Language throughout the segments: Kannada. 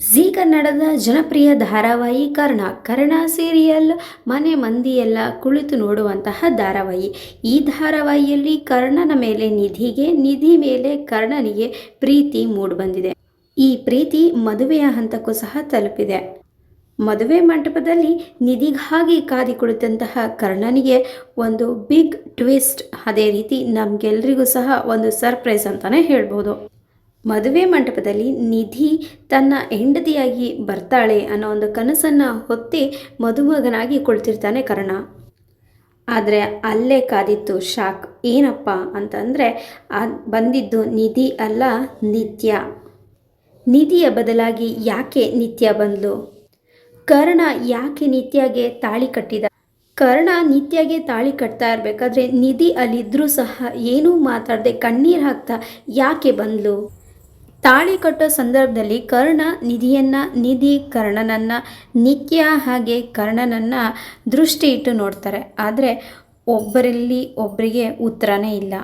ಜಿ ಕನ್ನಡದ ಜನಪ್ರಿಯ ಧಾರಾವಾಹಿ ಕರ್ಣ ಕರ್ಣ ಸೀರಿಯಲ್ ಮನೆ ಮಂದಿಯೆಲ್ಲ ಕುಳಿತು ನೋಡುವಂತಹ ಧಾರಾವಾಹಿ. ಈ ಧಾರಾವಾಹಿಯಲ್ಲಿ ಕರ್ಣನ ಮೇಲೆ ನಿಧಿಗೆ, ನಿಧಿ ಮೇಲೆ ಕರ್ಣನಿಗೆ ಪ್ರೀತಿ ಮೂಡಿಬಂದಿದೆ. ಈ ಪ್ರೀತಿ ಮದುವೆಯ ಹಂತಕ್ಕೂ ಸಹ ತಲುಪಿದೆ. ಮದುವೆ ಮಂಟಪದಲ್ಲಿ ನಿಧಿಗಾಗಿ ಕಾದಿ ಕುಳಿತಂತಹ ಕರ್ಣನಿಗೆ ಒಂದು ಬಿಗ್ ಟ್ವಿಸ್ಟ್ ಅದೇ ರೀತಿ ನಮಗೆಲ್ಲರಿಗೂ ಸಹ ಒಂದು ಸರ್ಪ್ರೈಸ್ ಅಂತಲೇ ಹೇಳ್ಬೋದು. ಮದುವೆ ಮಂಟಪದಲ್ಲಿ ನಿಧಿ ತನ್ನ ಹೆಂಡತಿಯಾಗಿ ಬರ್ತಾಳೆ ಅನ್ನೋ ಒಂದು ಕನಸನ್ನು ಹೊತ್ತಿ ಮದುಮಗನಾಗಿ ಕುಳಿತಿರ್ತಾನೆ ಕರ್ಣ. ಆದರೆ ಅಲ್ಲೇ ಕಾದಿತ್ತು ಶಾಕ್, ಏನಪ್ಪ ಅಂತಂದರೆ ಬಂದಿದ್ದು ನಿಧಿ ಅಲ್ಲ ನಿತ್ಯ. ನಿಧಿಯ ಬದಲಾಗಿ ಯಾಕೆ ನಿತ್ಯ ಬಂದಳು ಕರ್ಣ ಯಾಕೆ ನಿತ್ಯಗೆ ತಾಳಿ ಕಟ್ಟಿದ? ಕರ್ಣ ನಿತ್ಯಗೆ ತಾಳಿ ಕಟ್ತಾ ಇರಬೇಕಾದ್ರೆ ನಿಧಿ ಅಲ್ಲಿದ್ದರೂ ಸಹ ಏನೂ ಮಾತಾಡದೆ ಕಣ್ಣೀರು ಹಾಕ್ತಾ ಯಾಕೆ ಬಂದ್ಲು? ತಾಳಿ ಕಟ್ಟೋ ಸಂದರ್ಭದಲ್ಲಿ ಕರ್ಣ ನಿಧಿಯನ್ನು, ನಿಧಿ ಕರ್ಣನನ್ನ, ನಿತ್ಯ ಹಾಗೆ ಕರ್ಣನನ್ನ ದೃಷ್ಟಿ ಇಟ್ಟು ನೋಡ್ತಾರೆ. ಆದರೆ ಒಬ್ಬರಲ್ಲಿ ಒಬ್ಬರಿಗೆ ಉತ್ತರನೇ ಇಲ್ಲ.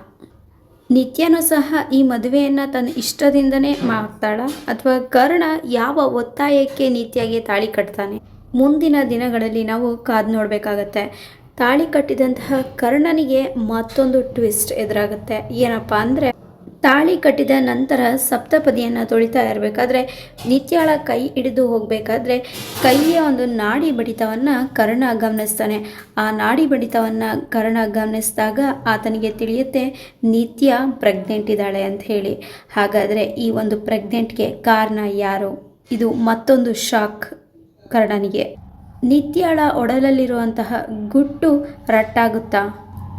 ನಿತ್ಯನೂ ಸಹ ಈ ಮದುವೆಯನ್ನು ತನ್ನ ಇಷ್ಟದಿಂದನೇ ಮಾಡ್ತಾಳ ಅಥವಾ ಕರ್ಣ ಯಾವ ಒತ್ತಾಯಕ್ಕೆ ನಿತ್ಯಗೆ ತಾಳಿ ಕಟ್ತಾನೆ? ಮುಂದಿನ ದಿನಗಳಲ್ಲಿ ನಾವು ಕಾದು ನೋಡಬೇಕಾಗತ್ತೆ. ತಾಳಿ ಕಟ್ಟಿದಂತಹ ಕರ್ಣನಿಗೆ ಮತ್ತೊಂದು ಟ್ವಿಸ್ಟ್ ಎದುರಾಗುತ್ತೆ. ಏನಪ್ಪ ಅಂದರೆ ತಾಳಿ ಕಟ್ಟಿದ ನಂತರ ಸಪ್ತಪದಿಯನ್ನು ತೊಳಿತಾ ಇರಬೇಕಾದ್ರೆ ನಿತ್ಯಾಳ ಕೈ ಹಿಡಿದು ಹೋಗಬೇಕಾದ್ರೆ ಕೈಯ ಒಂದು ನಾಡಿ ಬಡಿತವನ್ನು ಕರ್ಣ ಗಮನಿಸ್ತಾನೆ. ಆ ನಾಡಿ ಬಡಿತವನ್ನು ಕರ್ಣ ಗಮನಿಸಿದಾಗ ಆತನಿಗೆ ತಿಳಿಯುತ್ತೆ, ನಿತ್ಯ ಪ್ರೆಗ್ನೆಂಟ್ ಇದ್ದಾಳೆ ಅಂತ ಹೇಳಿ. ಹಾಗಾದರೆ ಈ ಒಂದು ಪ್ರೆಗ್ನೆಂಟ್ಗೆ ಕಾರಣ ಯಾರು? ಇದು ಮತ್ತೊಂದು ಶಾಕ್ ಕರ್ಣನಿಗೆ. ನಿತ್ಯಾಳ ಒಡಲಲ್ಲಿರುವಂತಹ ಗುಟ್ಟು ರಟ್ಟಾಗುತ್ತಾ?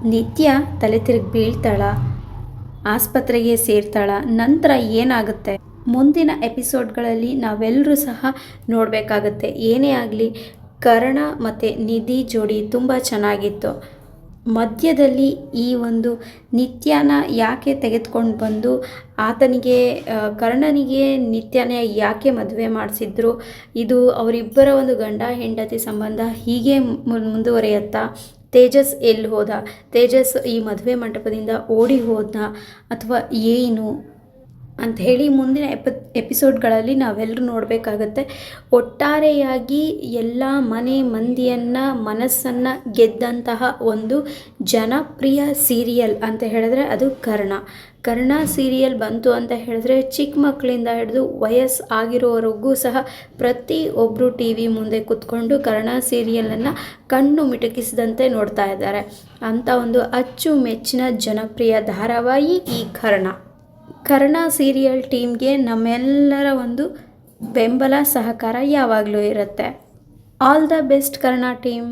ನಿತ್ಯ ತಲೆ ತಿರುಗಿ ಬೀಳ್ತಾಳ? ಆಸ್ಪತ್ರೆಗೆ ಸೇರ್ತಾಳ. ನಂತರ ಏನಾಗುತ್ತೆ? ಮುಂದಿನ ಎಪಿಸೋಡ್ಗಳಲ್ಲಿ ನಾವೆಲ್ಲರೂ ಸಹ ನೋಡಬೇಕಾಗತ್ತೆ. ಏನೇ ಆಗಲಿ, ಕರ್ಣ ಮತ್ತು ನಿಧಿ ಜೋಡಿ ತುಂಬ ಚೆನ್ನಾಗಿತ್ತು. ಮಧ್ಯದಲ್ಲಿ ಈ ಒಂದು ನಿತ್ಯನ ಯಾಕೆ ತೆಗೆದುಕೊಂಡು ಬಂದು, ಆತನಿಗೆ ಕರ್ಣನಿಗೆ ನಿತ್ಯನೇ ಯಾಕೆ ಮದುವೆ ಮಾಡಿಸಿದ್ರು? ಇದು ಅವರಿಬ್ಬರ ಒಂದು ಗಂಡ ಹೆಂಡತಿ ಸಂಬಂಧ ಹೀಗೆ ಮುಂದುವರಿಯುತ್ತಾ? ತೇಜಸ್ ಎಲ್ಲಿ ಹೋದ? ತೇಜಸ್ ಈ ಮದುವೆ ಮಂಟಪದಿಂದ ಓಡಿ ಹೋದ ಅಥವಾ ಏನು? ಅಂತ ಹೇಳಿ ಮುಂದಿನ ಎಪ, ಎಪಿಸೋಡ್ಗಳಲ್ಲಿ ನಾವೆಲ್ಲರೂ ನೋಡಬೇಕಾಗತ್ತೆ. ಒಟ್ಟಾರೆಯಾಗಿ ಎಲ್ಲ ಮನೆ ಮಂದಿಯನ್ನು, ಮನಸ್ಸನ್ನು ಗೆದ್ದಂತಹ ಒಂದು ಜನಪ್ರಿಯ ಸೀರಿಯಲ್ ಅಂತ ಹೇಳಿದ್ರೆ ಅದು ಕರ್ಣ. ಕರ್ಣ ಸೀರಿಯಲ್ ಬಂತು ಅಂತ ಹೇಳಿದ್ರೆ ಚಿಕ್ಕ ಮಕ್ಕಳಿಂದ ಹಿಡಿದು ವಯಸ್ಸು ಆಗಿರೋವರೆಗೂ ಸಹ ಪ್ರತಿ ಒಬ್ಬರು ಟಿ ವಿ ಮುಂದೆ ಕೂತ್ಕೊಂಡು ಕರ್ಣ ಸೀರಿಯಲನ್ನು ಕಣ್ಣು ಮಿಟುಕಿಸಿದಂತೆ ನೋಡ್ತಾ ಇದ್ದಾರೆ. ಅಂಥ ಒಂದು ಅಚ್ಚುಮೆಚ್ಚಿನ ಜನಪ್ರಿಯ ಧಾರಾವಾಹಿ ಈ ಕರ್ಣ. ಕರ್ಣ ಸೀರಿಯಲ್ ಟೀಮ್ಗೆ ನಮ್ಮೆಲ್ಲರ ಒಂದು ಬೆಂಬಲ ಸಹಕಾರ ಯಾವಾಗಲೂ ಇರುತ್ತೆ. All the best Karna team